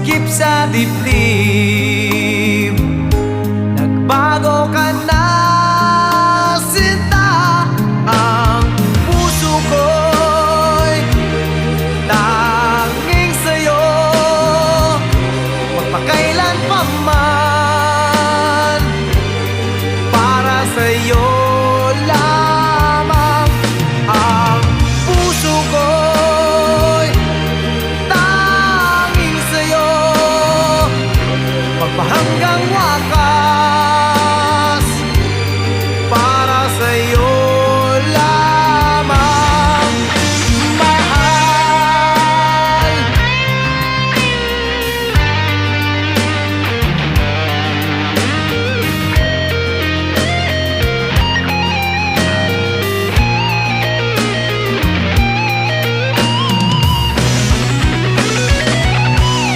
sumikip sa dibdib. Nagbago ka na sinta Ang puso ko'y tanging sa'yo. Magpakailan pa man para sa'yo. 우와.